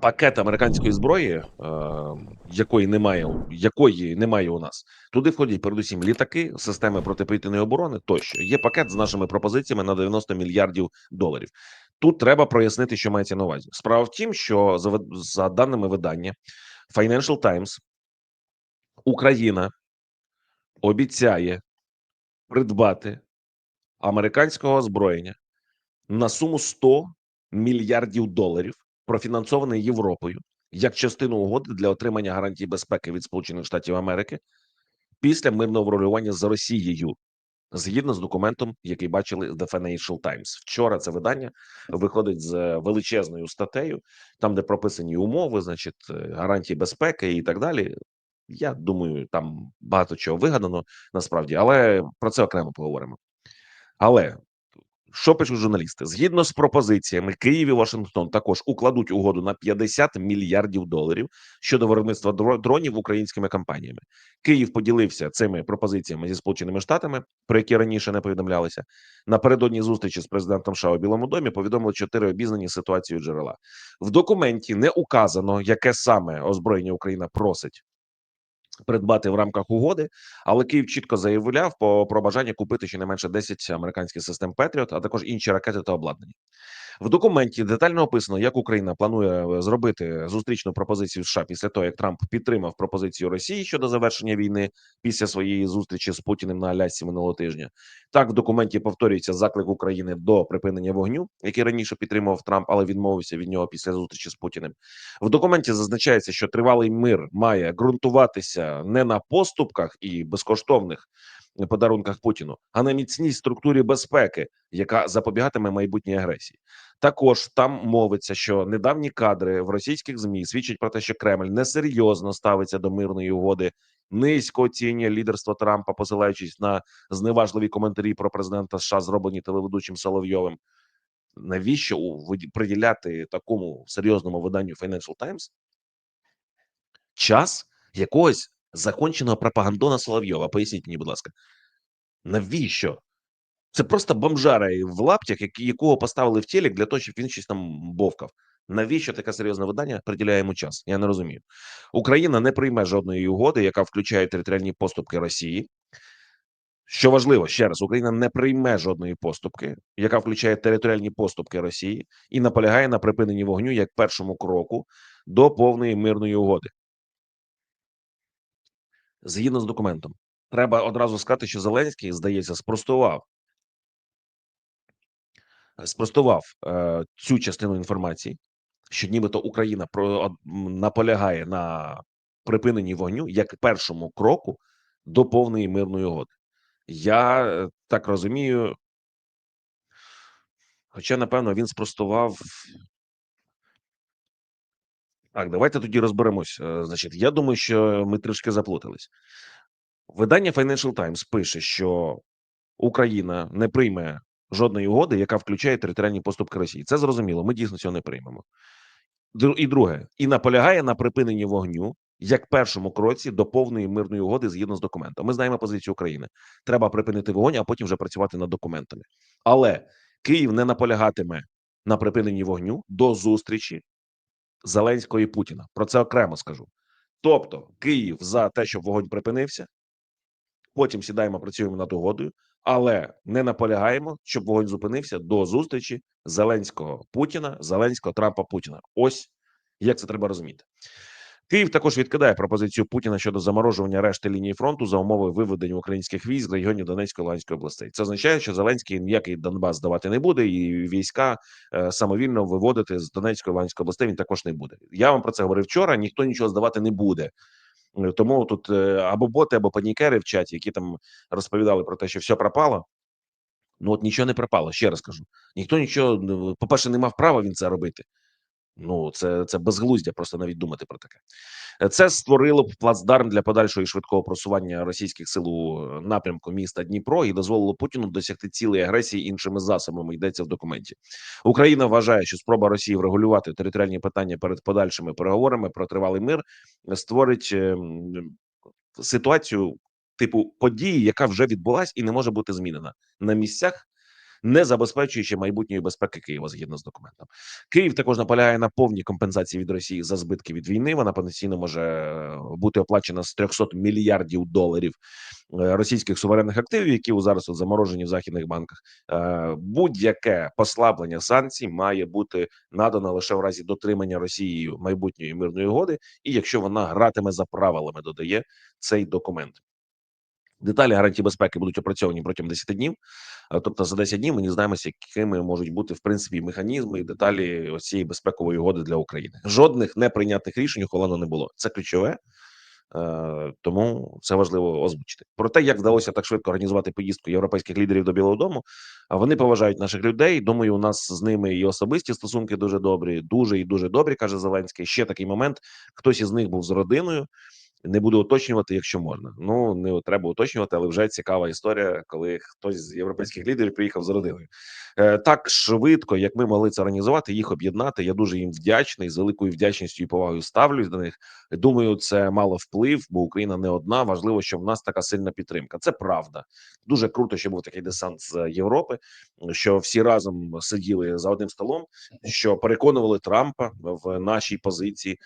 пакет американської зброї, е, якої немає, якої немає у нас. Туди входять передусім літаки, системи протиповітряної оборони. Тощо є пакет з нашими пропозиціями на 90 мільярдів доларів. Тут треба прояснити, що мається на увазі. Справа в тім, що за, за даними видання Financial Times, Україна обіцяє придбати американського озброєння на суму 100 мільярдів доларів, профінансований Європою як частину угоди для отримання гарантій безпеки від Сполучених Штатів Америки після мирного врегулювання з Росією. Згідно з документом, який бачили The Financial Times. Вчора це видання виходить з величезною статтею, там де прописані умови, значить, е, гарантії безпеки і так далі. Я думаю, там багато чого вигадано насправді, але про це окремо поговоримо. Але що пишуть журналісти? Згідно з пропозиціями, Київ і Вашингтон також укладуть угоду на 50 мільярдів доларів щодо виробництва дро- дронів українськими компаніями. Київ поділився цими пропозиціями зі Сполученими Штатами, про які раніше не повідомлялися. Напередодні зустрічі з президентом США у Білому домі повідомили чотири обізнані ситуацією джерела. В документі не указано, яке саме озброєння Україна просить. Придбати в рамках угоди, але Київ чітко заявляв про бажання купити щонайменше 10 американських систем Петріот, а також інші ракети та обладнання. В документі детально описано, як Україна планує е, зробити зустрічну пропозицію США після того, як Трамп підтримав пропозицію Росії щодо завершення війни після своєї зустрічі з Путіним на Алясці минулого тижня. Так в документі повторюється заклик України до припинення вогню, який раніше підтримував Трамп, але відмовився від нього після зустрічі з Путіним. В документі зазначається, що тривалий мир має ґрунтуватися не на поступках і безкоштовних подарунках Путіну, а на міцній структурі безпеки, яка запобігатиме майбутній агресії. Також там мовиться, що недавні кадри в російських змі свідчать про те, що Кремль несерйозно ставиться до мирної угоди, низько оцінює лідерство Трампа, посилаючись на зневажливі коментарі про президента США, зроблені телеведучим Соловйовим. Навіщо приділяти такому серйозному виданню Financial Times час якогось законченого пропагандона Соловйова? Поясніть мені, будь ласка, навіщо? Це просто бомжара в лаптях, якого поставили в телек для того, щоб він щось там бовкав. Навіщо таке серйозне видання приділяє йому час? Я не розумію. Україна не прийме жодної угоди, яка включає територіальні поступки Росії. Що важливо, ще раз, Україна не прийме жодної поступки, яка включає територіальні поступки Росії, і наполягає на припиненні вогню як першому кроку до повної мирної угоди. Згідно з документом, треба одразу сказати, що Зеленський, здається, спростував спростував е, цю частину інформації, що нібито Україна про наполягає на припиненні вогню як першому кроку до повної мирної угоди. Я е, так розумію, хоча напевно він спростував. Так, давайте тоді розберемось. Е, Значить, я думаю, що ми трішки заплутались. Видання Financial Times пише, що Україна не прийме жодної угоди, яка включає територіальні поступки Росії. Це зрозуміло. Ми дійсно цього не приймемо. І друге, і наполягає на припиненні вогню як першому кроці до повної мирної угоди згідно з документом. Ми знаємо позицію України. Треба припинити вогонь, а потім вже працювати над документами. Але Київ не наполягатиме на припиненні вогню до зустрічі Зеленського і Путіна. Про це окремо скажу. Тобто, Київ за те, щоб вогонь припинився. Потім сідаємо, працюємо над угодою, але не наполягаємо, щоб вогонь зупинився до зустрічі Зеленського Путіна, Зеленського Трампа Путіна. Ось як це треба розуміти. Київ також відкидає пропозицію Путіна щодо заморожування решти лінії фронту за умови виведення українських військ з регіонів Донецької та Луганської областей. Це означає, що Зеленський ніякий Донбас здавати не буде, і війська е, самовільно виводити з Донецької та Луганської областей він також не буде. Я вам про це говорив вчора. Ніхто нічого здавати не буде. Е, Тому тут е, або боти, або панікери в чаті, які там розповідали про те, що все пропало. Ну от нічого не пропало. Ще раз кажу. Ніхто нічого, ну, по-перше, не мав права він це робити. Ну, це, це безглуздя, просто навіть думати про таке. Е, Це створило б плацдарм для подальшого і швидкого просування російських сил у е, напрямку міста Дніпро і дозволило Путіну досягти цілої агресії іншими засобами. Йдеться в документі. Україна вважає, що спроба Росії врегулювати територіальні питання перед подальшими переговорами про тривалий мир створить е, ситуацію типу події, яка вже відбулась і не може бути змінена на місцях. Не забезпечуючи майбутньої безпеки Києва згідно з документом. Київ також наполягає на повній компенсації від Росії за збитки від війни. Вона потенційно може е, бути оплачена з 300 мільярдів доларів е, російських суверенних активів, які у зараз заморожені в західних банках. Е, Будь-яке послаблення санкцій має бути надано лише в разі дотримання Росією майбутньої мирної угоди, і якщо вона гратиме за правилами, додає цей документ. Деталі гарантії безпеки будуть опрацьовані протягом 10 днів. Е, Тобто за 10 днів ми дізнаємося, якими можуть бути в принципі механізми і деталі ось цієї безпекової угоди для України. Жодних неприйнятних рішень ухвалено не було. Це ключове. Е, Тому це важливо озвучити. Про те, як вдалося так швидко організувати поїздку європейських лідерів до Білого Дому. А вони поважають наших людей. Думаю, у нас з ними і особисті стосунки дуже добрі, дуже і дуже добрі, каже Зеленський. Ще такий момент: хтось із них був з родиною. Не буду уточнювати, якщо можна. Ну не треба уточнювати, але вже цікава історія, коли хтось з європейських лідерів приїхав з родиною. Е, так швидко, як ми могли це організувати, їх об'єднати. Я дуже їм вдячний з великою вдячністю і повагою ставлюсь до них. Думаю, це мало вплив, бо Україна не одна. Важливо, що в нас така сильна підтримка. Це правда. Дуже круто, що був такий десант з Європи, що всі разом сиділи за одним столом, що переконували Трампа в нашій позиції.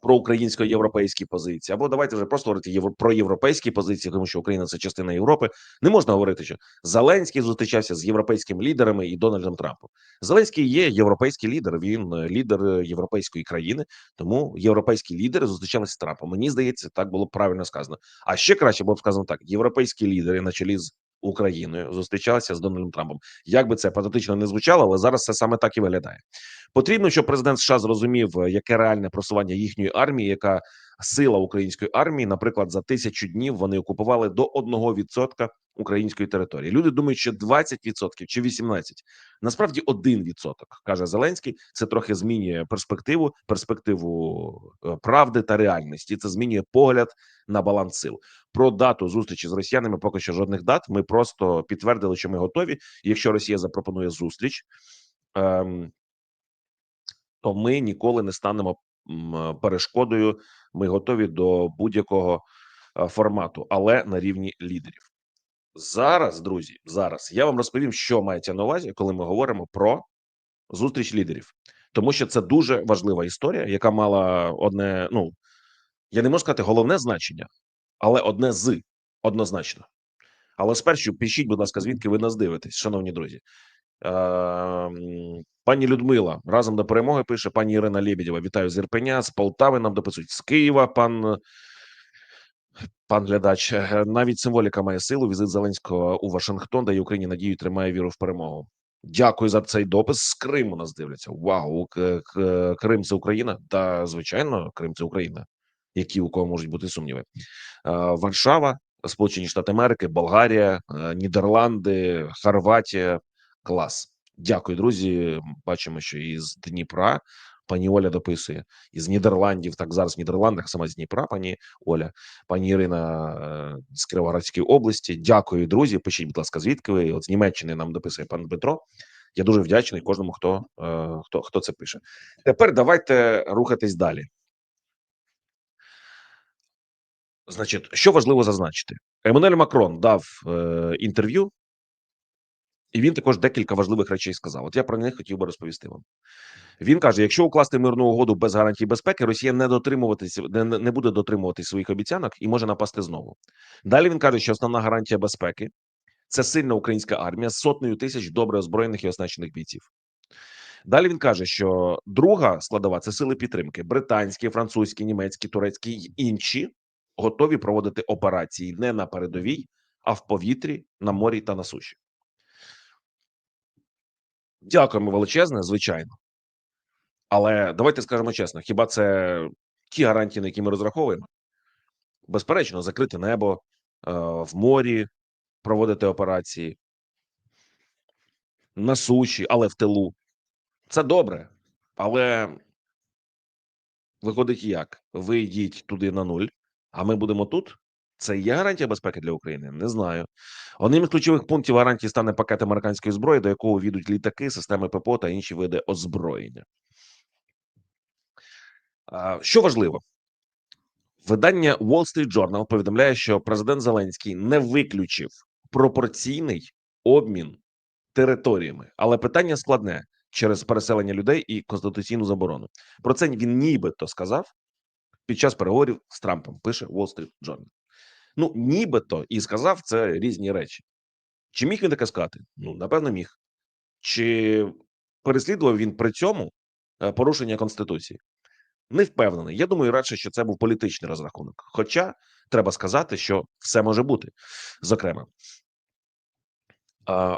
Про українсько-європейські позиції, або давайте вже просто говорити про європейські позиції, тому що Україна це частина Європи. Не можна говорити, що Зеленський зустрічався з європейськими лідерами і Дональдом Трампом. Зеленський є європейський лідер. Він е, лідер е, європейської країни, тому європейські лідери зустрічалися з Трампом. Мені здається, так було правильно сказано. А ще краще було б сказано так: європейські лідери на чолі з Україною зустрічалися з Дональдом Трампом. Як би це патетично не звучало, але зараз це саме так і виглядає. Потрібно, щоб президент США зрозумів, е, яке реальне просування їхньої армії, яка сила української армії. Наприклад, за тисячу днів вони окупували до 1% української території. Люди думають, що 20% чи 18%. Насправді 1%, каже Зеленський. Це трохи змінює перспективу, перспективу е, правди та реальності. Це змінює погляд на баланс сил. Про дату зустрічі з росіянами поки що жодних дат. Ми просто підтвердили, що ми готові. Якщо Росія запропонує зустріч. Ем, то ми ніколи не станемо перешкодою. Ми готові до будь-якого е, формату, але на рівні лідерів. Зараз, друзі, зараз я вам розповім, що мається на увазі, коли ми говоримо про зустріч лідерів, тому що це дуже важлива історія, яка мала одне. Ну я не можу сказати головне значення, але одне з однозначно. Але спершу пишіть, будь ласка, звідки ви нас дивитесь, шановні друзі. Ем, Пані Людмила разом до перемоги пише пані Ірина Лебедєва. Вітаю з Ірпеня, з Полтави. Нам дописують з Києва. Пан пан глядач. Е, Навіть символіка має силу. Візит Зеленського у Вашингтон дає Україні надію, тримає віру в перемогу. Дякую за цей допис. З Криму нас дивляться. Вау, Крим це Україна. Та звичайно, Крим це Україна. Які у кого можуть бути сумніви? Е, Варшава, Сполучені Штати Америки, Болгарія, е, Нідерланди, Хорватія. Клас. Дякую, друзі. Бачимо, що із Дніпра пані Оля дописує із Нідерландів. Так зараз в Нідерландах, саме з Дніпра, пані Оля, пані Ірина е, з Кіровоградської області. Дякую, друзі. Пишіть, будь ласка, звідки ви от з Німеччини нам дописує пан Дмитро. Я дуже вдячний кожному, хто, е, хто, хто це пише. Тепер давайте рухатись далі. Значить, що важливо зазначити, Еммануель Макрон дав е, інтерв'ю, і він також декілька важливих речей сказав. От я про них хотів би розповісти вам. Він каже: якщо укласти мирну угоду без гарантій безпеки, Росія не дотримуватися не, буде дотримувати своїх обіцянок і може напасти знову. Далі він каже, що основна гарантія безпеки це сильна українська армія з сотнею тисяч добре озброєних і оснащених бійців. Далі він каже, що друга складова це сили підтримки: британські, французькі, німецькі, турецькі й інші готові проводити операції не на передовій, а в повітрі, на морі та на суші. Дякуємо величезне, звичайно. Але давайте скажемо чесно: хіба це ті гарантії, на які ми розраховуємо? Безперечно, закрите небо е, в морі, проводити операції на суші, але в тилу. Це добре. Але виходить як? Ви йдіть туди на нуль, а ми будемо тут. Це є гарантія безпеки для України? Не знаю. Одним із ключових пунктів гарантії стане пакет американської зброї, до якого війдуть літаки, системи ППО та інші види озброєння. Що важливо, видання Wall Street Journal повідомляє, що президент Зеленський не виключив пропорційний обмін територіями. Але питання складне через переселення людей і конституційну заборону. Про це він нібито сказав під час переговорів з Трампом. Пише Wall Street Journal. Ну, нібито і сказав це різні речі. Чи міг він таке сказати? Ну, напевно, міг. Чи переслідував він при цьому е, порушення конституції? Не впевнений. Я думаю, радше, що це був політичний розрахунок. Хоча треба сказати, що все може бути, зокрема.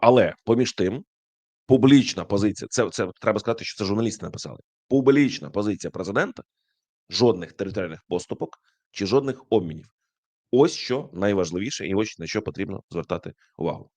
Але поміж тим, публічна позиція це, це треба сказати, що це журналісти написали. Публічна позиція президента жодних територіальних поступок чи жодних обмінів. Ось що найважливіше, і ось на що потрібно звертати увагу.